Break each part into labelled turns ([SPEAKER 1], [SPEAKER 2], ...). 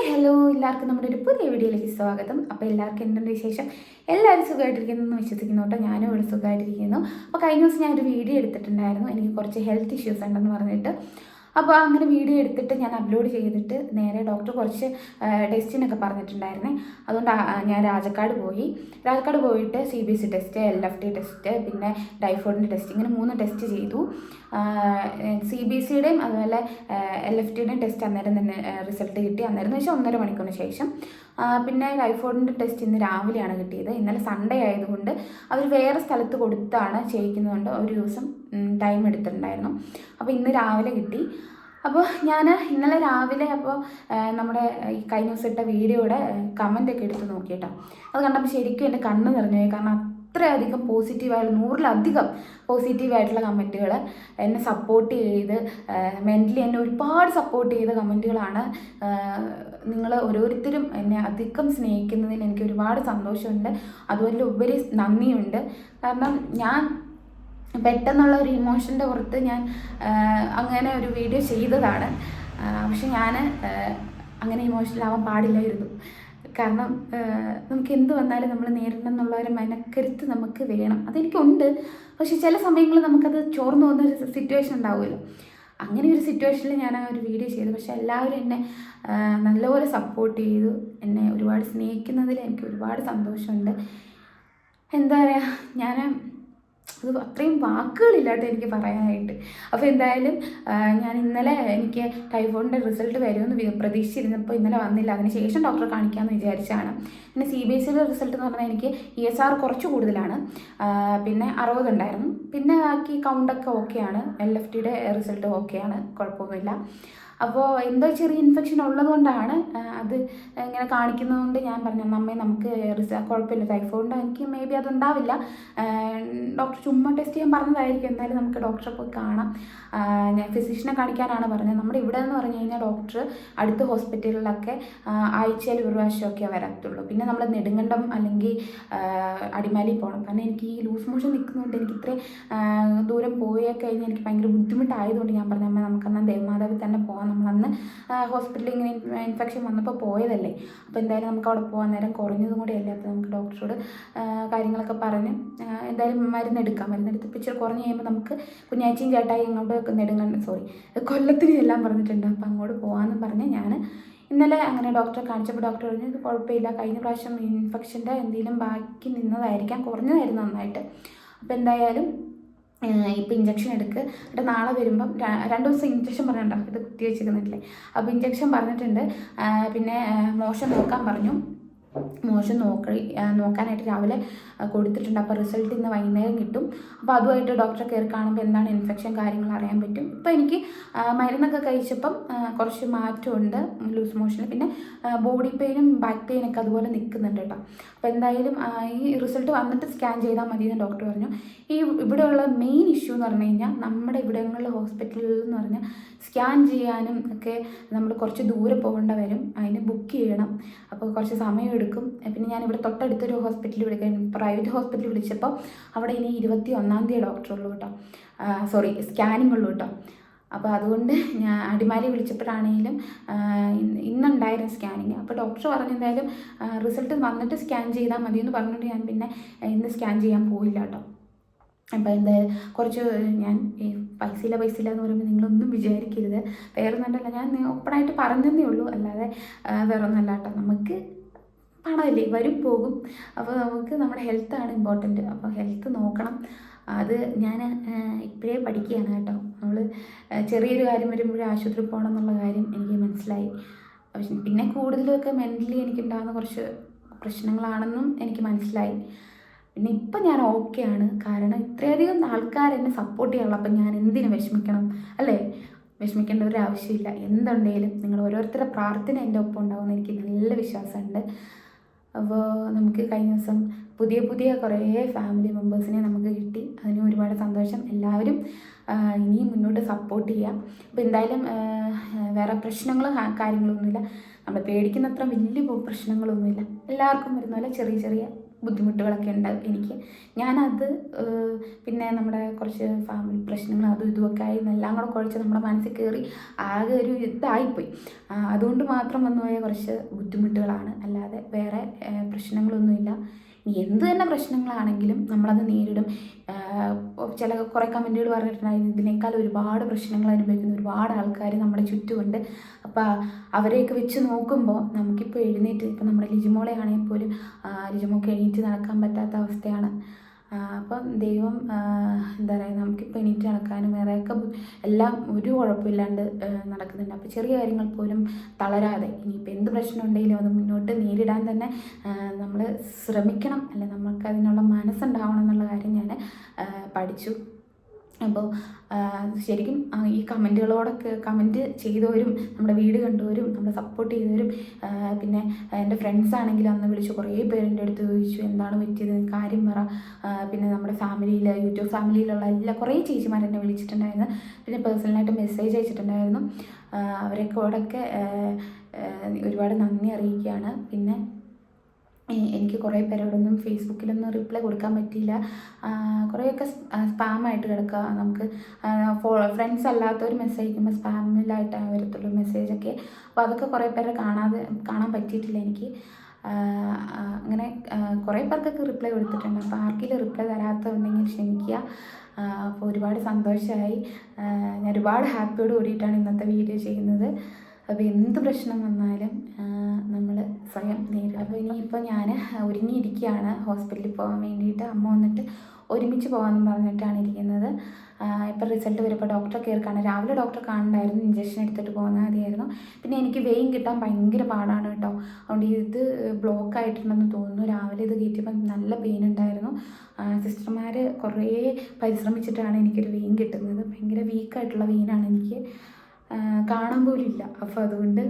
[SPEAKER 1] Hi hello. എല്ലാവർക്കും നമ്മുടെ ഒരു പുതിയ വീഡിയോയിലേക്ക് സ്വാഗതം. അപ്പോൾ എല്ലാവർക്കും എന്തുണ്ട് വിശേഷം? എല്ലാവരും സുഖമായിട്ടിരിക്കുന്നു എന്ന് വിശ്വസിക്കുന്നു കേട്ടോ. ഞാനും ഇവിടെ സുഖമായിട്ടിരിക്കുന്നു. അപ്പോൾ കഴിഞ്ഞ ദിവസം ഞാനൊരു വീഡിയോ എടുത്തിട്ടുണ്ടായിരുന്നു. എനിക്ക് കുറച്ച് ഹെൽത്ത് ഇഷ്യൂസ് ഉണ്ടെന്ന് പറഞ്ഞിട്ട്. അപ്പോൾ അങ്ങനെ വീഡിയോ എടുത്തിട്ട് ഞാൻ അപ്ലോഡ് ചെയ്തിട്ട് നേരെ ഡോക്ടർ കുറച്ച് ടെസ്റ്റിനൊക്കെ പറഞ്ഞിട്ടുണ്ടായിരുന്നേ. അതുകൊണ്ട് ഞാൻ രാജക്കാട് പോയി. രാജക്കാട് പോയിട്ട് C B S C test L F T test പിന്നെ ടൈഫോയിഡിന്റെ ടെസ്റ്റ് ഇങ്ങനെ മൂന്ന് ടെസ്റ്റ് ചെയ്തു. സി ബി എസ് സിയുടെയും അതുപോലെ എൽ എഫ് ടിയുടെയും ടെസ്റ്റ് അന്നേരം തന്നെ റിസൾട്ട് കിട്ടി. അന്നേരം വെച്ചാൽ ഒന്നര മണിക്കൂറിന് ശേഷം. പിന്നെ ടൈഫോയിഡിന്റെ ടെസ്റ്റ് ഇന്ന് രാവിലെയാണ് കിട്ടിയത്. ഇന്നലെ സൺഡേ ആയതുകൊണ്ട് അവർ വേറെ സ്ഥലത്ത് കൊടുത്താണ് ചെയ്യിക്കുന്നതുകൊണ്ട് ഒരു ദിവസം ടൈം എടുത്തിട്ടുണ്ടായിരുന്നു. അപ്പോൾ ഇന്ന് രാവിലെ കിട്ടി. അപ്പോൾ ഞാൻ ഇന്നലെ രാവിലെ അപ്പോൾ നമ്മുടെ ഈ കഴിഞ്ഞ ദിവസം ഇട്ട വീഡിയോയുടെ കമന്റ് ഒക്കെ എടുത്ത് നോക്കി കേട്ടോ അത് കണ്ടപ്പോൾ ശരിക്കും എന്റെ കണ്ണ് നിറഞ്ഞു കാരണം അത്രയധികം പോസിറ്റീവായിട്ടുള്ള നൂറിലധികം പോസിറ്റീവായിട്ടുള്ള കമന്റുകൾ എന്നെ സപ്പോർട്ട് ചെയ്ത് മെന്റലി എന്നെ ഒരുപാട് സപ്പോർട്ട് ചെയ്ത കമന്റുകളാണ് നിങ്ങൾ ഓരോരുത്തരും എന്നെ അധികം സ്നേഹിക്കുന്നതിൽ എനിക്ക് ഒരുപാട് സന്തോഷമുണ്ട്. അതുപോലെ ഉപരി നന്ദിയുണ്ട്. കാരണം ഞാൻ പെട്ടെന്നുള്ള ഒരു ഇമോഷന്റെ പുറത്ത് ഞാൻ അങ്ങനെ ഒരു വീഡിയോ ചെയ്തതാണ്. പക്ഷെ ഞാൻ അങ്ങനെ ഇമോഷണൽ ആവാൻ പാടില്ലായിരുന്നു. കാരണം നമുക്ക് എന്ത് വന്നാലും നമ്മൾ നേരിടണം എന്നുള്ള ഒരു മനക്കരുത്ത് നമുക്ക് വേണം. അതെനിക്കുണ്ട്. പക്ഷെ ചില സമയങ്ങളിൽ നമുക്കത് ചോർന്നു പോകുന്ന ഒരു സിറ്റുവേഷൻ ഉണ്ടാവുമല്ലോ. അങ്ങനെ ഒരു സിറ്റുവേഷനിൽ ഞാൻ ആ ഒരു വീഡിയോ ചെയ്തു. പക്ഷെ എല്ലാവരും എന്നെ നല്ലപോലെ സപ്പോർട്ട് ചെയ്തു. എന്നെ ഒരുപാട് സ്നേഹിക്കുന്നതിൽ എനിക്ക് ഒരുപാട് സന്തോഷമുണ്ട്. എന്താ പറയുക ഞാൻ അത് അത്രയും വാക്കുകളില്ലാട്ട് എനിക്ക് പറയാനായിട്ട്. അപ്പോൾ എന്തായാലും ഞാൻ ഇന്നലെ എനിക്ക് ടൈഫോയിഡിന്റെ റിസൾട്ട് വരുമെന്ന് പ്രതീക്ഷിച്ചിരുന്നപ്പോൾ ഇന്നലെ വന്നില്ല. അതിന് ശേഷം ഡോക്ടറെ കാണിക്കാമെന്ന് വിചാരിച്ചാണ് പിന്നെ സി ബി എസ് സിയുടെ റിസൾട്ട് എന്ന് പറഞ്ഞാൽ എനിക്ക് ഇ എസ് ആർ കുറച്ച് കൂടുതലാണ്. പിന്നെ അറുപതുണ്ടായിരുന്നു പിന്നെ ബാക്കി കൗണ്ടൊക്കെ ഓക്കെയാണ് എൽ എഫ് ടിയുടെ റിസൾട്ട് ഓക്കെയാണ് കുഴപ്പമൊന്നുമില്ല. അപ്പോൾ എന്തോ ചെറിയ ഇൻഫെക്ഷൻ ഉള്ളതുകൊണ്ടാണ് അത് ഇങ്ങനെ കാണിക്കുന്നതുകൊണ്ട് ഞാൻ പറഞ്ഞു അമ്മേ നമുക്ക് കുഴപ്പമില്ല. ടൈഫോയിഡ് എനിക്ക് മേ ബി അതുണ്ടാവില്ല ഡോക്ടർ ചുമ്മാ ടെസ്റ്റ് ചെയ്യാൻ പറഞ്ഞതായിരിക്കും. എന്തായാലും നമുക്ക് ഡോക്ടറെ പോയി കാണാം. ഞാൻ ഫിസിഷ്യനെ കാണിക്കാനാണ് പറഞ്ഞത്. നമ്മുടെ ഇവിടെ എന്ന് പറഞ്ഞു കഴിഞ്ഞാൽ ഡോക്ടർ അടുത്ത ഹോസ്പിറ്റലിലൊക്കെ ആഴ്ചയിൽ ഒരു പ്രാവശ്യമൊക്കെ വരത്തുള്ളൂ. പിന്നെ നമ്മൾ നെടുങ്കണ്ടം അല്ലെങ്കിൽ അടിമാലി പോകണം കാരണം എനിക്ക് ഈ ലൂസ് മോഷൻ നിൽക്കുന്നതുകൊണ്ട് എനിക്ക് ഇത്രയും ദൂരം പോയി കഴിഞ്ഞാൽ എനിക്ക് ഭയങ്കര ബുദ്ധിമുട്ടായതുകൊണ്ട് ഞാൻ പറഞ്ഞു അമ്മ നമുക്കെന്നാൽ ദേവമാതാവിൽ തന്നെ പോകാം നമ്മളന്ന് ഹോസ്പിറ്റലിൽ ഇങ്ങനെ ഇൻഫെക്ഷൻ വന്നപ്പോൾ പോയതല്ലേ. അപ്പോൾ എന്തായാലും നമുക്ക് അവിടെ പോകാൻ നേരം കുറഞ്ഞതും കൂടി അല്ലേ. അപ്പോൾ നമുക്ക് ഡോക്ടറോട് കാര്യങ്ങളൊക്കെ പറഞ്ഞ് എന്തായാലും മരുന്നെടുക്കാം മരുന്നെടുത്ത് ഇച്ചിരി കുറഞ്ഞ് കഴിയുമ്പോൾ നമുക്ക് കുഞ്ഞാച്ചിയും ചേട്ടായി ഇങ്ങോട്ട് നെടുങ്കണ്ട സോറി കൊല്ലത്തിന് എല്ലാം പറഞ്ഞിട്ടുണ്ട്. അപ്പോൾ അങ്ങോട്ട് പോകാമെന്ന് പറഞ്ഞ് ഞാൻ ഇന്നലെ അങ്ങനെ ഡോക്ടറെ കാണിച്ചപ്പോൾ ഡോക്ടർ പറഞ്ഞു ഇത് കുഴപ്പമില്ല. കഴിഞ്ഞ പ്രാവശ്യം ഇൻഫെക്ഷന്റെ എന്തെങ്കിലും ബാക്കി നിന്നതായിരിക്കാം. കുറഞ്ഞതായിരുന്നു നന്നായിട്ട്. അപ്പോൾ എന്തായാലും ഇപ്പം ഇഞ്ചക്ഷൻ എടുക്ക്. എന്നിട്ട് നാളെ വരുമ്പം രണ്ട് ദിവസം ഇഞ്ചക്ഷൻ പറഞ്ഞിട്ടുണ്ടോ? ഇത് കുത്തി വെച്ചിരുന്നിട്ടില്ലേ അപ്പോൾ ഇഞ്ചക്ഷൻ പറഞ്ഞിട്ടുണ്ട്. പിന്നെ മോശം നോക്കാൻ പറഞ്ഞു. മോശം നോക്കി നോക്കാനായിട്ട് രാവിലെ കൊടുത്തിട്ടുണ്ട്. അപ്പോൾ റിസൾട്ട് ഇന്ന് വൈകുന്നേരം കിട്ടും. അപ്പോൾ അതുമായിട്ട് ഡോക്ടറെ കയറി കാണുമ്പോൾ എന്താണ് ഇൻഫെക്ഷൻ കാര്യങ്ങൾ അറിയാൻ പറ്റും. ഇപ്പോൾ എനിക്ക് മരുന്നൊക്കെ കഴിച്ചപ്പം കുറച്ച് മാറ്റമുണ്ട്. ലൂസ് മോഷനിൽ പിന്നെ ബോഡി പെയിനും ബാക്ക് പെയിനൊക്കെ അതുപോലെ നിൽക്കുന്നുണ്ട് കേട്ടോ. അപ്പോൾ എന്തായാലും ഈ റിസൾട്ട് വന്നിട്ട് സ്കാൻ ചെയ്താൽ മതി എന്ന് ഡോക്ടർ പറഞ്ഞു. ഈ ഇവിടെയുള്ള മെയിൻ ഇഷ്യൂ എന്ന് പറഞ്ഞു കഴിഞ്ഞാൽ നമ്മുടെ ഇവിടങ്ങളിൽ ഹോസ്പിറ്റലിൽ എന്ന് പറഞ്ഞാൽ സ്കാൻ ചെയ്യാനും ഒക്കെ നമ്മൾ കുറച്ച് ദൂരെ പോകേണ്ട വരും. അതിന് ബുക്ക് ചെയ്യണം. അപ്പോൾ കുറച്ച് സമയം എടുക്കും. പിന്നെ ഞാൻ ഇവിടെ തൊട്ടടുത്തൊരു ഹോസ്പിറ്റലിൽ വിളിക്കാൻ പ്രൈവറ്റ് ഹോസ്പിറ്റലിൽ വിളിച്ചപ്പോൾ അവിടെ ഇനി ഇരുപത്തി ഒന്നാം തീയതി ഡോക്ടർ ഉള്ളൂ കേട്ടോ സോറി സ്കാനിംഗ് ഉള്ളൂ കേട്ടോ അപ്പോൾ അതുകൊണ്ട് ഞാൻ അടിമാലി വിളിച്ചപ്പോഴാണെങ്കിലും ഇന്നുണ്ടായിരുന്നു സ്കാനിങ് അപ്പോൾ ഡോക്ടർ പറഞ്ഞു എന്തായാലും റിസൾട്ട് വന്നിട്ട് സ്കാൻ ചെയ്താൽ മതി എന്ന് പറഞ്ഞിട്ട് ഞാൻ പിന്നെ ഇന്ന് സ്കാൻ ചെയ്യാൻ പോയില്ല കേട്ടോ അപ്പോൾ എന്തായാലും കുറച്ച് ഞാൻ പൈസ ഇല്ല പൈസ ഇല്ല എന്ന് പറയുമ്പോൾ നിങ്ങളൊന്നും വിചാരിക്കരുത്. വേറെ ഒന്നല്ല ഞാൻ ഓപ്പണായിട്ട് പറഞ്ഞതേ ഉള്ളൂ. അല്ലാതെ വേറെ ഒന്നല്ല കേട്ടോ നമുക്ക് പണമല്ലേ വരും പോകും. അപ്പോൾ നമുക്ക് നമ്മുടെ ഹെൽത്താണ് ഇമ്പോർട്ടന്റ് അപ്പോൾ ഹെൽത്ത് നോക്കണം. അത് ഞാൻ ഇപ്പോഴേ പഠിക്കുകയാണ് കേട്ടോ. നമ്മൾ ചെറിയൊരു കാര്യം വരുമ്പോഴേ ആശുപത്രി പോകണം എന്നുള്ള കാര്യം എനിക്ക് മനസ്സിലായി. പിന്നെ കൂടുതലൊക്കെ മെന്റലി എനിക്കുണ്ടാകുന്ന കുറച്ച് പ്രശ്നങ്ങളാണെന്നും എനിക്ക് മനസ്സിലായി. പിന്നെ ഇപ്പം ഞാൻ ഓക്കെയാണ് കാരണം ഇത്രയധികം ആൾക്കാർ എന്നെ സപ്പോർട്ട് ചെയ്യാനുള്ള അപ്പം ഞാൻ എന്തിനു വിഷമിക്കണം? അല്ലേ? വിഷമിക്കേണ്ട ഒരു ആവശ്യമില്ല. എന്തുണ്ടെങ്കിലും നിങ്ങൾ ഓരോരുത്തരുടെ പ്രാർത്ഥന എന്റെ ഒപ്പം ഉണ്ടാവുമെന്ന് എനിക്ക് നല്ല വിശ്വാസമുണ്ട്. അപ്പോൾ നമുക്ക് കഴിഞ്ഞ ദിവസം പുതിയ പുതിയ കുറേ ഫാമിലി മെമ്പേഴ്സിനെ നമുക്ക് കിട്ടി. അതിന് ഒരുപാട് സന്തോഷം. എല്ലാവരും ഇനിയും മുന്നോട്ട് സപ്പോർട്ട് ചെയ്യാം. അപ്പോൾ എന്തായാലും വേറെ പ്രശ്നങ്ങളും കാര്യങ്ങളൊന്നുമില്ല നമ്മൾ പേടിക്കുന്നത്ര വലിയ പ്രശ്നങ്ങളൊന്നുമില്ല. എല്ലാവർക്കും വരുന്ന പോലെ ചെറിയ ചെറിയ ബുദ്ധിമുട്ടുകളൊക്കെ ഉണ്ട് എനിക്ക്. ഞാനത് പിന്നെ നമ്മുടെ കുറച്ച് ഫാമിലി പ്രശ്നങ്ങൾ അതും ഇതുമൊക്കെ ആയി എല്ലാം കൂടെ കുഴച്ച് നമ്മുടെ മനസ്സിൽ കയറി ആകെ ഒരു ഇതായിപ്പോയി. അതുകൊണ്ട് മാത്രം വന്നുപോയ കുറച്ച് ബുദ്ധിമുട്ടുകളാണ്. അല്ലാതെ വേറെ പ്രശ്നങ്ങളൊന്നുമില്ല. ഇനി എന്ത് തന്നെ പ്രശ്നങ്ങളാണെങ്കിലും നമ്മളത് നേരിടും. ചില കുറേ കമന്റുകൾ പറഞ്ഞിട്ടുണ്ടായിരുന്നു ഇതിനേക്കാൾ ഒരുപാട് പ്രശ്നങ്ങൾ അനുഭവിക്കുന്ന ഒരുപാട് ആൾക്കാർ നമ്മുടെ ചുറ്റുമുണ്ട്. അപ്പോൾ അവരെയൊക്കെ വെച്ച് നോക്കുമ്പോൾ നമുക്കിപ്പോൾ എഴുന്നേറ്റ് ഇപ്പം നമ്മുടെ ലിജിമോളെ ആണെങ്കിൽ പോലും ലിജിമോക്ക് എഴുന്നേറ്റ് നടക്കാൻ പറ്റാത്ത അവസ്ഥയാണ്. അപ്പം ദൈവം എന്താ പറയുക നമുക്കിപ്പോൾ എണീറ്റ് നടക്കാനും വേറെയൊക്കെ എല്ലാം ഒരു കുഴപ്പമില്ലാണ്ട് നടക്കുന്നുണ്ട്. അപ്പോൾ ചെറിയ കാര്യങ്ങൾ പോലും തളരാതെ ഇനിയിപ്പോൾ എന്ത് പ്രശ്നം ഉണ്ടെങ്കിലും അത് മുന്നോട്ട് നേരിടാൻ തന്നെ നമ്മൾ ശ്രമിക്കണം. അല്ലെ നമുക്ക് അതിനുള്ള മനസ്സുണ്ടാവണം എന്നുള്ള കാര്യം ഞാൻ പഠിച്ചു. അപ്പോൾ ശരിക്കും ഈ കമന്റുകളോടൊക്കെ കമന്റ് ചെയ്തവരും നമ്മുടെ വീട് കണ്ടവരും നമ്മളെ സപ്പോർട്ട് ചെയ്തവരും പിന്നെ എന്റെ ഫ്രണ്ട്സ് ആണെങ്കിൽ അന്ന് വിളിച്ച് കുറേ പേര് എന്റെ അടുത്ത് ചോദിച്ചു എന്താണ് പറ്റിയത്? കാര്യം പറ. പിന്നെ നമ്മുടെ ഫാമിലിയിൽ യൂട്യൂബ് ഫാമിലിയിലുള്ള എല്ലാ കുറേ ചേച്ചിമാർ എന്നെ വിളിച്ചിട്ടുണ്ടായിരുന്നു. പിന്നെ പേഴ്സണലായിട്ട് മെസ്സേജ് അയച്ചിട്ടുണ്ടായിരുന്നു. അവരെ അവരെക്കോടൊക്കെ ഒരുപാട് നന്ദി അറിയിക്കുകയാണ്. പിന്നെ എനിക്ക് കുറേ പേരോടൊന്നും ഫേസ്ബുക്കിലൊന്നും റിപ്ലൈ കൊടുക്കാൻ പറ്റിയില്ല. കുറേയൊക്കെ സ്പാമായിട്ട് കിടക്കുക നമുക്ക് ഫോ ഫ്രണ്ട്സ് അല്ലാത്തവർ മെസ്സേജ് അയക്കുമ്പോൾ സ്പാമിലായിട്ടാണ് വരത്തുള്ളൂ മെസ്സേജൊക്കെ അപ്പോൾ അതൊക്കെ കുറേ പേരെ കാണാതെ കാണാൻ പറ്റിയിട്ടില്ല എനിക്ക്. അങ്ങനെ കുറേ പേർക്കൊക്കെ റിപ്ലൈ കൊടുത്തിട്ടുണ്ട്. അപ്പോൾ ആർക്കെങ്കിലും റിപ്ലൈ തരാത്തതുണ്ടെങ്കിൽ ക്ഷമിക്കുക. അപ്പോൾ ഒരുപാട് സന്തോഷമായി ഞാൻ ഒരുപാട് ഹാപ്പിയോട് കൂടിയിട്ടാണ് ഇന്നത്തെ വീഡിയോ ചെയ്യുന്നത്. അപ്പോൾ എന്ത് പ്രശ്നം വന്നാലും നമ്മൾ സ്വയം നേരിടും. അപ്പോൾ ഇനിയിപ്പോൾ ഞാൻ ഒരുങ്ങിയിരിക്കുകയാണ് ഹോസ്പിറ്റലിൽ പോകാൻ വേണ്ടിയിട്ട്. അമ്മ വന്നിട്ട് ഒരുമിച്ച് പോകാമെന്ന് പറഞ്ഞിട്ടാണ് ഇരിക്കുന്നത്. ഇപ്പോൾ റിസൾട്ട് വരുമ്പോൾ ഡോക്ടറെ കയറിക്കാണ് രാവിലെ ഡോക്ടറെ കാണണ്ടായിരുന്നു. ഇഞ്ചക്ഷൻ എടുത്തിട്ട് പോകുന്ന മതിയായിരുന്നു. പിന്നെ എനിക്ക് വെയിൻ കിട്ടാൻ ഭയങ്കര പാടാണ് കേട്ടോ. അതുകൊണ്ട് ഇത് ബ്ലോക്ക് ആയിട്ടുണ്ടെന്ന് തോന്നുന്നു. രാവിലെ ഇത് കയറ്റിയപ്പോൾ നല്ല പെയിൻ ഉണ്ടായിരുന്നു. സിസ്റ്റർമാർ കുറേ പരിശ്രമിച്ചിട്ടാണ് എനിക്കൊരു വെയിൻ കിട്ടുന്നത്. ഭയങ്കര വീക്കായിട്ടുള്ള വെയിനാണ് എനിക്ക്. കാണാൻ പോലും ഇല്ല അപ്പോൾ അതുകൊണ്ട്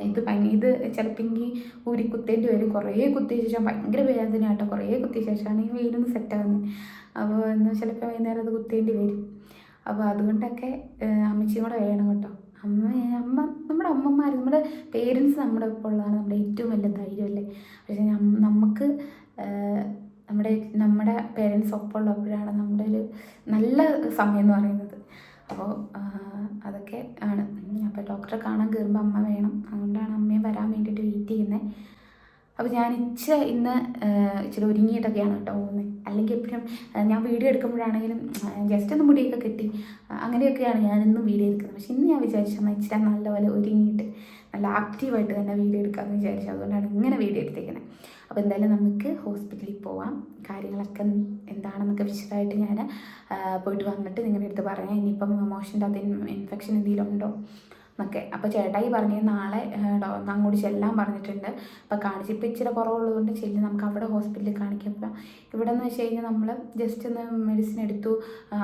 [SPEAKER 1] ഇത് ഭയങ്കര ഇത് ചിലപ്പെങ്കിൽ ഊരി കുത്തേണ്ടി വരും. കുറേ കുത്തിയ ശേഷം ഭയങ്കര വേദന ആട്ടോ. കുറേ കുത്തിയ ശേഷമാണ് ഈ വെയിലൊന്ന് സെറ്റാകുന്നത് അപ്പോൾ എന്നാൽ ചിലപ്പോൾ വൈകുന്നേരം അത് കുത്തേണ്ടി വരും. അപ്പോൾ അതുകൊണ്ടൊക്കെ അമ്മച്ചിയും കൂടെ വേണം കേട്ടോ. അമ്മ അമ്മ നമ്മുടെ അമ്മമാർ നമ്മുടെ പേരൻസ് നമ്മുടെ ഒപ്പം ഉള്ളതാണ് നമ്മുടെ ഏറ്റവും വലിയ ധൈര്യമല്ലേ പക്ഷേ നമ്മ- നമുക്ക് നമ്മുടെ നമ്മുടെ പേരൻസ് ഒപ്പം ഉള്ളപ്പോഴാണ് നമ്മുടെ ഒരു നല്ല സമയം എന്ന് പറയുന്നത്. അപ്പോൾ അതൊക്കെ ആണ്. അപ്പോൾ ഡോക്ടറെ കാണാൻ കയറുമ്പോൾ അമ്മ വേണം. അതുകൊണ്ടാണ് അമ്മയും വരാൻ വേണ്ടിയിട്ട് വെയിറ്റ് ചെയ്യുന്നത് അപ്പോൾ ഞാൻ ഇച്ചിരി ഇന്ന് ഇച്ചിരി ഒരുങ്ങിയിട്ടൊക്കെയാണ് കേട്ടോ പോകുന്നത് അല്ലെങ്കിൽ എപ്പോഴും ഞാൻ വീഡിയോ എടുക്കുമ്പോഴാണെങ്കിലും ജസ്റ്റ് ഒന്ന് മുടിയൊക്കെ കെട്ടി അങ്ങനെയൊക്കെയാണ് ഞാൻ വീഡിയോ എടുക്കുന്നത്. പക്ഷെ ഇന്ന് ഞാൻ വിചാരിച്ചു അമ്മ ഇച്ചിരി നല്ലപോലെ ഒരുങ്ങിയിട്ട് നല്ല ആക്റ്റീവായിട്ട് തന്നെ വീഡിയോ എടുക്കാമെന്ന് വിചാരിച്ചു. അതുകൊണ്ടാണ് ഇങ്ങനെ വീഡിയോ എടുത്തേക്കുന്നത് അപ്പോൾ എന്തായാലും നമുക്ക് ഹോസ്പിറ്റലിൽ പോവാം. കാര്യങ്ങളൊക്കെ എന്താണെന്നൊക്കെ വിശദമായിട്ട് ഞാൻ പോയിട്ട് വന്നിട്ട് നിങ്ങളുടെ അടുത്ത് പറയാം. ഇനിയിപ്പം മോഷന്റെ അത് ഇൻഫെക്ഷൻ എന്തെങ്കിലും ഉണ്ടോ? എന്നൊക്കെ. അപ്പോൾ ചേട്ടായി പറഞ്ഞു നാളെ അങ്ങോട്ട് ചെല്ലാൻ പറഞ്ഞിട്ടുണ്ട്. അപ്പോൾ കാണിച്ച് ഇപ്പോൾ ഇച്ചിരി കുറവുള്ളതുകൊണ്ട് ചെല്ല്. നമുക്ക് അവിടെ ഹോസ്പിറ്റലിൽ കാണിക്കാം. ഇവിടെ എന്ന് വെച്ച് കഴിഞ്ഞാൽ നമ്മൾ ജസ്റ്റ് ഒന്ന് മെഡിസിൻ എടുത്തു.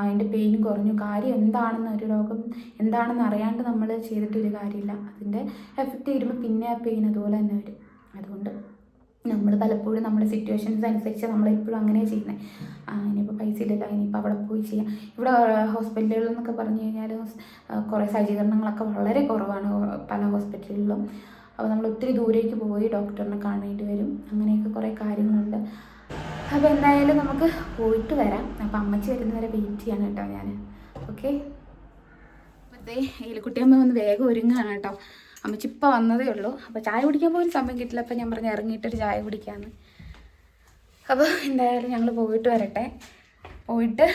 [SPEAKER 1] അതിന്റെ പെയിൻ കുറഞ്ഞു. കാര്യം എന്താണെന്ന് ഒരു രോഗം എന്താണെന്ന് അറിയാണ്ട് നമ്മൾ ചെയ്തിട്ടൊരു കാര്യമില്ല. അതിന്റെ എഫക്റ്റ് വരുമ്പോൾ പിന്നെ ആ പെയിൻ അതുപോലെ തന്നെ വരും. അതുകൊണ്ട് നമ്മൾ പലപ്പോഴും നമ്മുടെ സിറ്റുവേഷൻസ് അനുസരിച്ച് നമ്മളെപ്പോഴും അങ്ങനെ ചെയ്യുന്നത് ഇനിയിപ്പോൾ പൈസ ഇല്ലല്ലോ ഇനിയിപ്പോൾ അവിടെ പോയി ചെയ്യാം. ഇവിടെ ഹോസ്പിറ്റലുകളിൽ എന്നൊക്കെ പറഞ്ഞു കഴിഞ്ഞാൽ കുറേ സജ്ജീകരണങ്ങളൊക്കെ വളരെ കുറവാണ് പല ഹോസ്പിറ്റലുകളിലും അപ്പോൾ നമ്മൾ ഒത്തിരി ദൂരേക്ക് പോയി ഡോക്ടറിനെ കാണേണ്ടി വരും. അങ്ങനെയൊക്കെ കുറേ കാര്യങ്ങളുണ്ട്. അപ്പോൾ എന്തായാലും നമുക്ക് പോയിട്ട് വരാം. അപ്പോൾ അമ്മച്ചി വരുന്നവരെ വെയിറ്റ് ചെയ്യാണ് കേട്ടോ ഞാൻ ഓക്കെ അതെ ഇതിൽ കുട്ടിയമ്മ വന്ന് വേഗം ഒരുങ്ങുകയാണ് കേട്ടോ. അമ്മച്ചി ഇപ്പം വന്നതേ ഉള്ളൂ. അപ്പോൾ ചായ കുടിക്കാൻ പോലും സമയം കിട്ടില്ല. അപ്പോൾ ഞാൻ പറഞ്ഞ് ഇറങ്ങിയിട്ടൊരു ചായ കുടിക്കാമെന്ന് അപ്പോൾ എന്തായാലും ഞങ്ങൾ പോയിട്ട് വരട്ടെ. പോയിട്ട്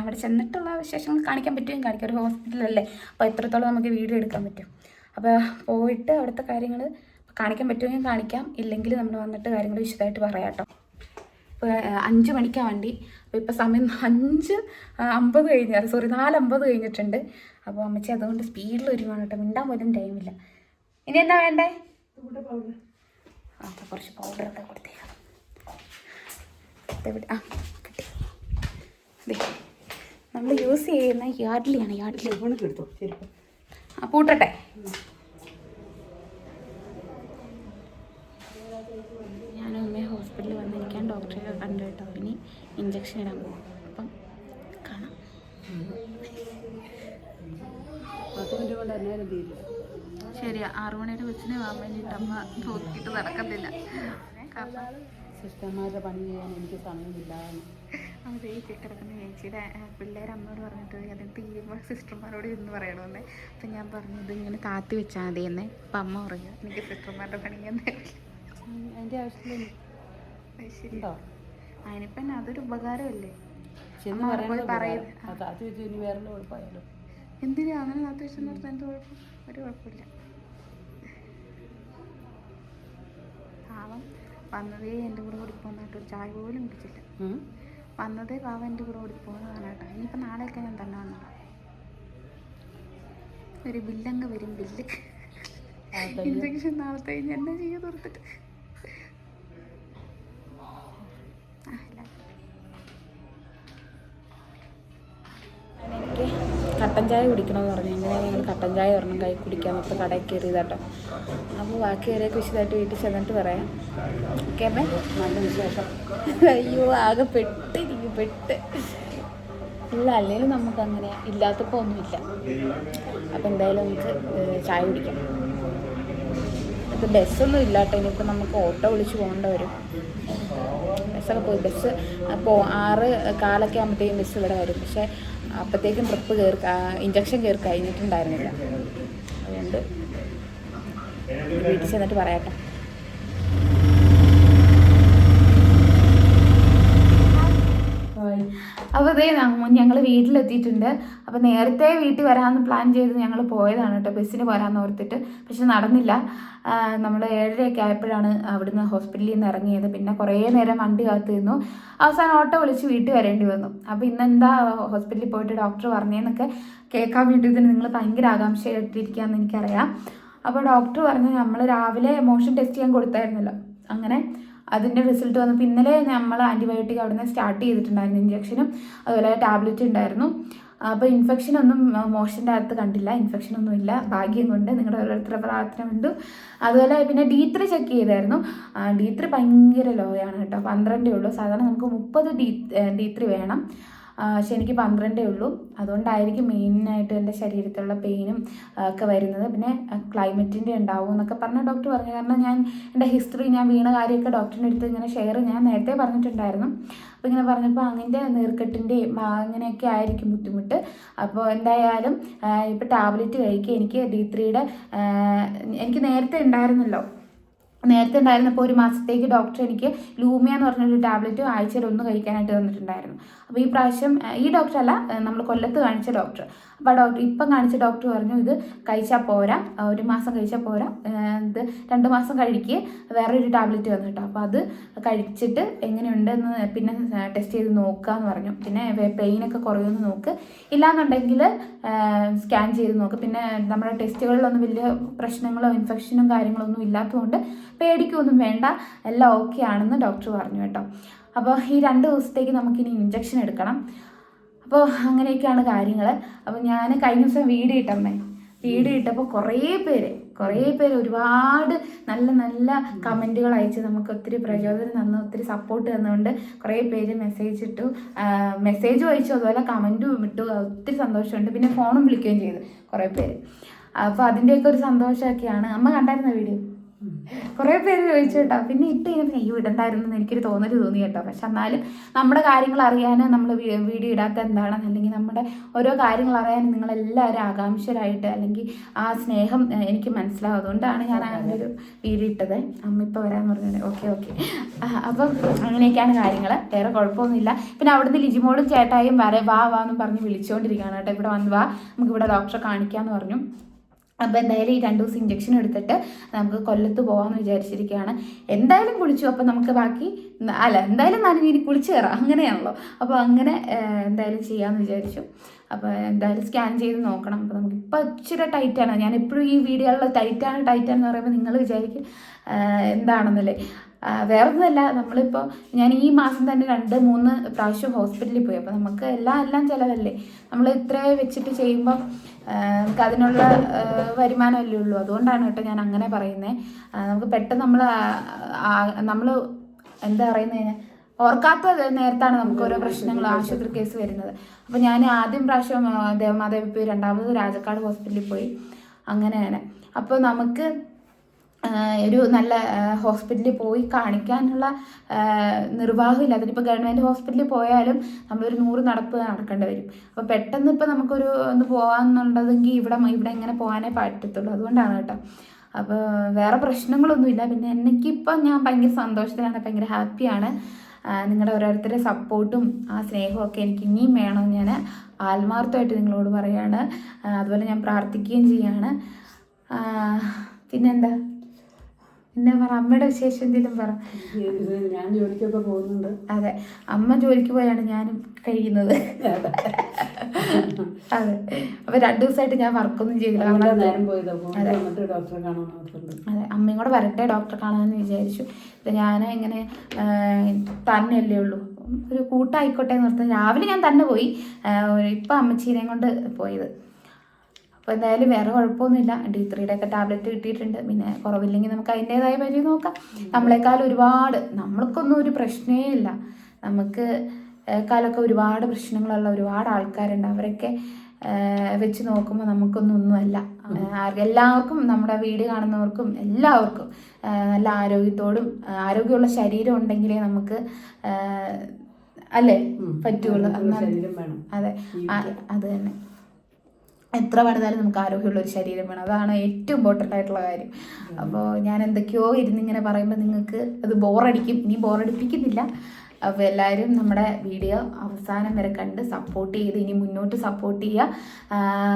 [SPEAKER 1] അവിടെ ചെന്നിട്ടുള്ള വിശേഷങ്ങൾ കാണിക്കാൻ പറ്റുമെങ്കിൽ കാണിക്കാം ഒരു ഹോസ്പിറ്റലല്ലേ? അപ്പോൾ എത്രത്തോളം നമുക്ക് വീഡിയോ എടുക്കാൻ പറ്റും. അപ്പോൾ പോയിട്ട് അവിടുത്തെ കാര്യങ്ങൾ കാണിക്കാൻ പറ്റുമെങ്കിൽ കാണിക്കാം. ഇല്ലെങ്കിൽ നമ്മൾ വന്നിട്ട് കാര്യങ്ങൾ വിശദമായിട്ട് പറയാം കേട്ടോ. ഇപ്പോൾ അഞ്ച് മണിക്കാണ് വണ്ടി. അപ്പോൾ ഇപ്പോൾ സമയം അഞ്ച് അമ്പത് കഴിഞ്ഞ. സോറി നാലമ്പത് കഴിഞ്ഞിട്ടുണ്ട്. അപ്പോൾ അമ്മച്ചി അതുകൊണ്ട് സ്പീഡിൽ ഒരുങ്ങാണ് കേട്ടോ. മിണ്ടാൻ പോലും ടൈമില്ല. ഇനി എന്താ വേണ്ടേ? അപ്പൊ കുറച്ച് പൗഡർ ഒക്കെ കൊടുത്തേക്കാം. ആ കിട്ടി. നമ്മൾ യൂസ് ചെയ്യുന്ന
[SPEAKER 2] യാഡ്ലിയാണ് യാഡ്ലി
[SPEAKER 1] ആ പൂട്ടട്ടെ. ഞാനും അമ്മയെ ഹോസ്പിറ്റലിൽ വന്നിരിക്കാൻ ഡോക്ടറെ കണ്ടു കേട്ടോ. ഇനി ഇഞ്ചക്ഷൻ ഇടാൻ പോകും അപ്പം കാണാം
[SPEAKER 2] പത്ത് മിനിറ്റ് കൊണ്ട് അന്നേരം തീരും
[SPEAKER 1] ശരിയാ ആറു മണിയുടെ ബസ്സിന് പോകാൻ വേണ്ടിയിട്ട് അമ്മ നോക്കിയിട്ട് നടക്കത്തില്ല.
[SPEAKER 2] സിസ്റ്റർമാരുടെ പണി ചെയ്യാൻ എനിക്ക് സമയമില്ല
[SPEAKER 1] അത് ഈ കിടക്കുന്ന ചേച്ചിയുടെ പിള്ളേർ അമ്മയോട് പറഞ്ഞിട്ട് അത് തീരുമ്പോൾ സിസ്റ്റർമാരോട് ഇരുന്ന് പറയണമെന്ന് അപ്പം ഞാൻ പറഞ്ഞു ഇത് ഇങ്ങനെ താത്തി വെച്ചാൽ മതി എന്നേ അപ്പം അമ്മ പറഞ്ഞു എനിക്ക് സിസ്റ്റർമാരുടെ പണി ചെയ്യാൻ നേരമില്ല."
[SPEAKER 2] അതിന്റെ ആവശ്യമില്ല
[SPEAKER 1] അത് ശരി. അതിനിപ്പം അതൊരു ഉപകാരമല്ലേ? എന്തിനാ? അങ്ങനെ താത്തി വെച്ചെന്ന് പറഞ്ഞാൽ എന്ത് കുഴപ്പം? ഒരു കുഴപ്പമില്ല. പാവം. വന്നതേ എന്റെ കൂടെ കൂടി പോകുന്നതായിട്ട് ഒരു ചായ പോലും കുടിച്ചില്ല? വന്നതേ പാവം എന്റെ കൂടെ കൂടി പോകുന്നതാണ് കേട്ടോ ഇനിയിപ്പോൾ നാളെയൊക്കെ ഞാൻ തന്നെ വന്നോളാം. ഒരു ബില്ലങ്ങ് വരും ബില്ല്. ഇഞ്ചക്ഷൻ നാളത്തെ കഴിഞ്ഞ് എന്നെ ചെയ്യാൻ തീർത്തിട്ട് കട്ടൻ ചായ കുടിക്കണമെന്ന് പറഞ്ഞു. എങ്ങനെയാണ് ഞങ്ങൾ കട്ടൻ ചായ ഒരെണ്ണം കൈ കുടിക്കാൻ അപ്പോൾ കടയിൽ കയറിയതാട്ടോ. അപ്പോൾ ബാക്കി വരെയൊക്കെ വിശദമായിട്ട് വീട്ടിൽ ചെന്നിട്ട് പറയാം. ഓക്കെ അമ്മേ?
[SPEAKER 2] നല്ല വിശേഷം.
[SPEAKER 1] അയ്യോ ആകെ പെട്ട് എനിക്ക് പെട്ട്. ഇല്ല അല്ലെങ്കിലും നമുക്ക് അങ്ങനെ ഇല്ലാത്തപ്പോൾ ഒന്നുമില്ല. അപ്പോൾ എന്തായാലും നമുക്ക് ചായ കുടിക്കാം. ഇപ്പം ബസ്സൊന്നും ഇല്ലാട്ടോ. ഇനിയിപ്പോൾ നമുക്ക് ഓട്ടോ വിളിച്ച് പോകേണ്ട വരും. ബസ്സൊക്കെ പോയി. ബസ് അപ്പോൾ ആറ് കാലൊക്കെ ആകുമ്പോഴത്തേക്കും ബസ് ഇവിടെ വരും. പക്ഷേ അപ്പോഴത്തേക്കും ട്രിപ്പ് കയറി ഇഞ്ചക്ഷൻ കയറി കഴിഞ്ഞിട്ടുണ്ടായിരുന്നില്ല. അതുകൊണ്ട് വീട്ടിൽ ചെന്നിട്ട് പറയാട്ടോ. അപ്പോൾ ഇതേ ഞങ്ങൾ വീട്ടിലെത്തിയിട്ടുണ്ട്. അപ്പോൾ നേരത്തെ വീട്ടിൽ വരാമെന്ന് പ്ലാൻ ചെയ്ത് ഞങ്ങൾ പോയതാണ് കേട്ടോ. ബസ്സിന് പോരാന്ന് ഓർത്തിട്ട്. പക്ഷെ നടന്നില്ല. നമ്മൾ ഏഴരയൊക്കെ ആയപ്പോഴാണ് അവിടുന്ന് ഹോസ്പിറ്റലിൽ നിന്ന് ഇറങ്ങിയത്. പിന്നെ കുറേ നേരം വണ്ടി കാത്തു നിന്നു അവസാനം ഓട്ടോ വിളിച്ച് വീട്ടിൽ വരേണ്ടി വന്നു. അപ്പോൾ ഇന്നെന്താ ഹോസ്പിറ്റലിൽ പോയിട്ട് ഡോക്ടർ പറഞ്ഞേന്നൊക്കെ കേൾക്കാൻ വേണ്ടിയിട്ട് നിങ്ങൾ ഭയങ്കര ആകാംക്ഷയായിട്ടിരിക്കുകയെന്ന് എനിക്കറിയാം. അപ്പോൾ ഡോക്ടർ പറഞ്ഞു നമ്മൾ രാവിലെ മോഷൻ ടെസ്റ്റ് ചെയ്യാൻ കൊടുത്തായിരുന്നല്ലോ. അങ്ങനെ അതിന്റെ റിസൾട്ട് വന്നപ്പോൾ ഇന്നലെ നമ്മൾ ആന്റിബയോട്ടിക് നിന്ന് സ്റ്റാർട്ട് ചെയ്തിട്ടുണ്ടായിരുന്നു ഇഞ്ചക്ഷനും അതുപോലെ ടാബ്ലറ്റ് ഉണ്ടായിരുന്നു. അപ്പോൾ ഇൻഫെക്ഷൻ ഒന്നും മോഷന്റെ അകത്ത് കണ്ടില്ല ഇൻഫെക്ഷൻ ഒന്നും ഇല്ല. ഭാഗ്യം കൊണ്ട് നിങ്ങളുടെ ഓരോരുത്തരുടെ പ്രാർത്ഥന ഉണ്ട്. അതുപോലെ പിന്നെ ഡി ത്രീ ചെക്ക് ചെയ്തായിരുന്നു. ഡി ത്രീ ഭയങ്കര ലോ ആണ് കേട്ടോ. പന്ത്രണ്ടേ ഉള്ളൂ. സാധാരണ നമുക്ക് മുപ്പത് ഡി ഡി ത്രീ വേണം. പക്ഷെ എനിക്ക് പന്ത്രണ്ടേ ഉള്ളൂ. അതുകൊണ്ടായിരിക്കും മെയിനായിട്ട് എന്റെ ശരീരത്തിലുള്ള പെയിനും ഒക്കെ വരുന്നത്. പിന്നെ ക്ലൈമറ്റിന്റെ ഉണ്ടാവും എന്നൊക്കെ പറഞ്ഞ ഡോക്ടർ പറഞ്ഞു. കാരണം ഞാൻ എന്റെ ഹിസ്റ്ററി ഞാൻ വീണ കാര്യമൊക്കെ ഡോക്ടറിന്റെ അടുത്ത് ഇങ്ങനെ ഷെയർ ഞാൻ നേരത്തെ പറഞ്ഞിട്ടുണ്ടായിരുന്നു. അപ്പോൾ ഇങ്ങനെ പറഞ്ഞപ്പോൾ അങ്ങനെ നീർക്കെട്ടിന്റെയും അങ്ങനെയൊക്കെ ആയിരിക്കും ബുദ്ധിമുട്ട്. അപ്പോൾ എന്തായാലും ഇപ്പോൾ ടാബ്ലറ്റ് കഴിക്കുക. എനിക്ക് ഡി ത്രീയുടെ എനിക്ക് നേരത്തെ ഉണ്ടായിരുന്നല്ലോ. നേരത്തെ ഉണ്ടായിരുന്നപ്പോൾ ഒരു മാസത്തേക്ക് ഡോക്ടർ എനിക്ക് ലൂമിയ എന്ന് പറഞ്ഞൊരു ടാബ്ലറ്റ് ആഴ്ചയിൽ ഒന്ന് കഴിക്കാനായിട്ട് തന്നിട്ടുണ്ടായിരുന്നു. അപ്പോൾ ഈ പ്രാവശ്യം ഈ ഡോക്ടർ അല്ല നമ്മൾ കൊല്ലത്ത് കാണിച്ച ഡോക്ടർ അപ്പോൾ ആ ഡോക്ടർ ഇപ്പം കാണിച്ച ഡോക്ടർ പറഞ്ഞു ഇത് കഴിച്ചാൽ പോരാ ഒരു മാസം കഴിച്ചാൽ പോരാ ഇത് രണ്ട് മാസം കഴിക്കുക വേറൊരു ടാബ്ലറ്റ് വന്നു കേട്ടോ അപ്പോൾ അത് കഴിച്ചിട്ട് എങ്ങനെയുണ്ടെന്ന് പിന്നെ ടെസ്റ്റ് ചെയ്ത് നോക്കുക എന്ന് പറഞ്ഞു. പിന്നെ പെയിനൊക്കെ കുറയുമെന്ന് നോക്ക്. ഇല്ലാന്നുണ്ടെങ്കിൽ സ്കാൻ ചെയ്ത് നോക്ക്. പിന്നെ നമ്മുടെ ടെസ്റ്റുകളിലൊന്നും വലിയ പ്രശ്നങ്ങളോ ഇൻഫെക്ഷനും കാര്യങ്ങളൊന്നും ഇല്ലാത്തതുകൊണ്ട് പേടിക്കൊന്നും വേണ്ട. എല്ലാം ഓക്കെ ആണെന്ന് ഡോക്ടർ പറഞ്ഞു കേട്ടോ. അപ്പോൾ ഈ രണ്ട് ദിവസത്തേക്ക് നമുക്കിനി ഇഞ്ചക്ഷൻ എടുക്കണം. അപ്പോൾ അങ്ങനെയൊക്കെയാണ് കാര്യങ്ങൾ അപ്പോൾ ഞാൻ കഴിഞ്ഞ ദിവസം വീഡിയോ ഇട്ടമ്മേ. വീഡിയോ ഇട്ടപ്പോൾ കുറേ പേര് കുറേ പേര് ഒരുപാട് നല്ല നല്ല കമന്റുകൾ അയച്ച് നമുക്ക് ഒത്തിരി പ്രചോദനം തന്നു ഒത്തിരി സപ്പോർട്ട് തന്നുകൊണ്ട് കുറേ പേര് മെസ്സേജ് ഇട്ടു. മെസ്സേജും അയച്ചു അതുപോലെ കമന്റും ഇട്ടു. ഒത്തിരി സന്തോഷമുണ്ട്. പിന്നെ ഫോണും വിളിക്കുകയും ചെയ്തു കുറേ പേര്. അപ്പോൾ അതിന്റെയൊക്കെ ഒരു സന്തോഷമൊക്കെയാണ്. അമ്മ കണ്ടായിരുന്ന വീഡിയോ കുറേ പേര് ചോദിച്ചു കേട്ടോ പിന്നെ ഇട്ട് കഴിഞ്ഞപ്പോൾ അയ്യോ ഇടണ്ടായിരുന്നു എന്ന് എനിക്കൊരു തോന്നൽ തോന്നി കേട്ടോ. പക്ഷെ എന്നാലും നമ്മുടെ കാര്യങ്ങൾ അറിയാൻ നമ്മൾ വീഡിയോ ഇടാത്ത എന്താണെന്ന് അല്ലെങ്കിൽ നമ്മുടെ ഓരോ കാര്യങ്ങൾ അറിയാൻ നിങ്ങളെല്ലാവരും ആകാംക്ഷരായിട്ട് അല്ലെങ്കിൽ ആ സ്നേഹം എനിക്ക് മനസ്സിലാവും. അതുകൊണ്ടാണ് ഞാൻ അങ്ങനെ ഒരു വീഡിയോ ഇട്ടത്. അമ്മ ഇപ്പോൾ വരാമെന്ന് പറഞ്ഞത് ഓക്കെ ഓക്കെ. അപ്പം അങ്ങനെയൊക്കെയാണ് കാര്യങ്ങൾ. വേറെ കുഴപ്പമൊന്നുമില്ല. പിന്നെ അവിടുന്ന് ലിജിമോളും ചേട്ടായും വരെ വാ വാ എന്ന് പറഞ്ഞ് വിളിച്ചുകൊണ്ടിരിക്കുകയാണ് കേട്ടോ. ഇവിടെ വന്ന് വാ. നമുക്ക് ഇവിടെ ഡോക്ടറെ കാണിക്കാമെന്ന് പറഞ്ഞു. അപ്പോൾ എന്തായാലും ഈ രണ്ട് ദിവസം ഇഞ്ചക്ഷൻ എടുത്തിട്ട് നമുക്ക് കൊല്ലത്ത് പോകാമെന്ന് വിചാരിച്ചിരിക്കുകയാണ്. എന്തായാലും കുളിച്ചു. അപ്പോൾ നമുക്ക് ബാക്കി അല്ല എന്തായാലും നനഞ്ഞ് ഇനി കുളിച്ച് കയറാം. അങ്ങനെയാണല്ലോ. അപ്പോൾ അങ്ങനെ എന്തായാലും ചെയ്യാമെന്ന് വിചാരിച്ചു. അപ്പോൾ എന്തായാലും സ്കാൻ ചെയ്ത് നോക്കണം. അപ്പോൾ നമുക്ക് ഇപ്പോൾ ഇച്ചിരി ടൈറ്റാണ് ഞാൻ എപ്പോഴും ഈ വീഡിയോകളിൽ ടൈറ്റാണ് ടൈറ്റാണെന്ന് പറയുമ്പോൾ നിങ്ങൾ വിചാരിക്കും എന്താണെന്നല്ലേ. വേറെ ഒന്നുമല്ല നമ്മളിപ്പോൾ ഞാൻ ഈ മാസം തന്നെ രണ്ട് മൂന്ന് പ്രാവശ്യം ഹോസ്പിറ്റലിൽ പോയി. അപ്പോൾ നമുക്ക് എല്ലാം എല്ലാം ചിലവല്ലേ. നമ്മൾ ഇത്ര വെച്ചിട്ട് ചെയ്യുമ്പോൾ നമുക്ക് അതിനുള്ള വരുമാനമല്ലേ ഉള്ളൂ. അതുകൊണ്ടാണ് കേട്ടോ ഞാൻ അങ്ങനെ പറയുന്നത് നമുക്ക് പെട്ടെന്ന് നമ്മൾ നമ്മൾ എന്താ പറയുന്നത് ഓർക്കാത്ത നേരത്താണ് നമുക്ക് ഓരോ പ്രശ്നങ്ങൾ ആശുപത്രി കേസ് വരുന്നത്. അപ്പോൾ ഞാൻ ആദ്യം പ്രാവശ്യം ദേവമാതാവി പോയി രണ്ടാമത് രാജക്കാട് ഹോസ്പിറ്റലിൽ പോയി. അങ്ങനെ അങ്ങനെയാണ്. അപ്പോൾ നമുക്ക് ഒരു നല്ല ഹോസ്പിറ്റലിൽ പോയി കാണിക്കാനുള്ള നിർവാഹമില്ല അതിനിപ്പോൾ ഗവൺമെന്റ് ഹോസ്പിറ്റലിൽ പോയാലും നമ്മളൊരു നൂറ് നടപ്പ് നടക്കേണ്ടി വരും. അപ്പോൾ പെട്ടെന്ന് ഇപ്പോൾ നമുക്കൊരു ഒന്ന് പോകാമെന്നുള്ളതെങ്കിൽ ഇവിടെ ഇവിടെ എങ്ങനെ പോകാനേ പറ്റത്തുള്ളൂ. അതുകൊണ്ടാണ് കേട്ടോ. അപ്പോൾ വേറെ പ്രശ്നങ്ങളൊന്നുമില്ല. പിന്നെ എനിക്കിപ്പം ഞാൻ ഭയങ്കര സന്തോഷത്തിലാണ് ഭയങ്കര ഹാപ്പിയാണ്. നിങ്ങളുടെ ഓരോരുത്തരുടെ സപ്പോർട്ടും ആ സ്നേഹവും ഒക്കെ എനിക്ക് ഇനിയും വേണം. ഞാൻ ആത്മാർത്ഥമായിട്ട് നിങ്ങളോട് പറയാണ്. അതുപോലെ ഞാൻ പ്രാർത്ഥിക്കുകയും ചെയ്യാണ്. പിന്നെന്താ? പിന്നെ പറ അമ്മയുടെ വിശേഷം എന്തെങ്കിലും പറ.
[SPEAKER 2] ഞാൻ ജോലിക്കൊക്കെ പോകുന്നുണ്ട്.
[SPEAKER 1] അതെ അമ്മ ജോലിക്ക് പോയാണ് ഞാനും കഴിയുന്നത്. അതെ അപ്പൊ രണ്ടു ദിവസമായിട്ട് ഞാൻ വർക്കൊന്നും ചെയ്തില്ല. അതെ. അമ്മയും കൂടെ വരട്ടെ ഡോക്ടറെ കാണാമെന്ന് വിചാരിച്ചു. ഞാൻ ഇങ്ങനെ തന്നെയല്ലേ ഉള്ളൂ. ഒരു കൂട്ടായിക്കോട്ടെ എന്ന് ഓർത്ത് രാവിലെ ഞാൻ തന്നെ പോയി. ഇപ്പൊ അമ്മച്ചീനെയും കൊണ്ട് പോയത്. അപ്പോൾ എന്തായാലും വേറെ കുഴപ്പമൊന്നുമില്ല. ഡി ത്രീയുടെ ഒക്കെ ടാബ്ലറ്റ് കിട്ടിയിട്ടുണ്ട്. പിന്നെ കുറവില്ലെങ്കിൽ നമുക്ക് അതിന്റെതായ വഴി നോക്കാം. നമ്മളെക്കാൾ ഒരുപാട് നമ്മൾക്കൊന്നും ഒരു പ്രശ്നമേ ഇല്ല. നമുക്ക് കാലൊക്കെ ഒരുപാട് പ്രശ്നങ്ങളുള്ള ഒരുപാട് ആൾക്കാരുണ്ട്. അവരൊക്കെ വെച്ച് നോക്കുമ്പോൾ നമുക്കൊന്നും ഒന്നുമല്ല. എല്ലാവർക്കും നമ്മുടെ വീട് കാണുന്നവർക്കും എല്ലാവർക്കും നല്ല ആരോഗ്യത്തോടും ആരോഗ്യമുള്ള ശരീരം ഉണ്ടെങ്കിലേ നമുക്ക് അല്ലേ? പറ്റുള്ളൂ. അതെ. അത് തന്നെ. എത്ര പണിതാലും നമുക്ക് ആരോഗ്യമുള്ള ഒരു ശരീരം വേണം. അതാണ് ഏറ്റവും ഇമ്പോർട്ടന്റ് ആയിട്ടുള്ള കാര്യം. അപ്പോൾ ഞാൻ എന്തൊക്കെയോ ഇരുന്ന് ഇങ്ങനെ പറയുമ്പോൾ നിങ്ങൾക്ക് അത് ബോറടിക്കും ഇനി ബോറടിപ്പിക്കുന്നില്ല അപ്പോൾ എല്ലാവരും നമ്മുടെ വീഡിയോ അവസാനം വരെ കണ്ട് സപ്പോർട്ട് ചെയ്ത് ഇനി മുന്നോട്ട് സപ്പോർട്ട് ചെയ്യുക.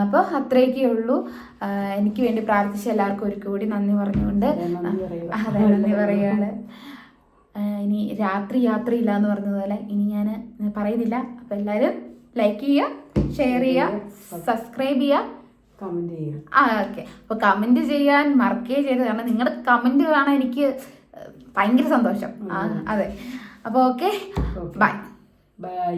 [SPEAKER 1] അപ്പോൾ അത്രയൊക്കെ ഉള്ളൂ. എനിക്ക് വേണ്ടി പ്രാർത്ഥിച്ച എല്ലാവർക്കും ഒരു കൂടി നന്ദി പറഞ്ഞുകൊണ്ട്. അതെ നന്ദി പറയുകയാണ്. ഇനി രാത്രി യാത്ര ഇല്ല എന്ന് പറഞ്ഞതുപോലെ ഇനി ഞാൻ പറയുന്നില്ല. അപ്പോൾ എല്ലാവരും ലൈക്ക് ചെയ്യുക ഷെയർ ചെയ്യുക സബ്സ്ക്രൈബ് ചെയ്യുക.
[SPEAKER 2] കമന്റ് ചെയ്യുക.
[SPEAKER 1] ആ ഓക്കെ അപ്പോൾ കമന്റ് ചെയ്യാൻ മറക്കുകയും ചെയ്ത് കാരണം നിങ്ങളുടെ കമന്റ് കാണാൻ എനിക്ക് ഭയങ്കര സന്തോഷം. അതെ. അപ്പോൾ ഓക്കെ ബൈ
[SPEAKER 2] ബൈ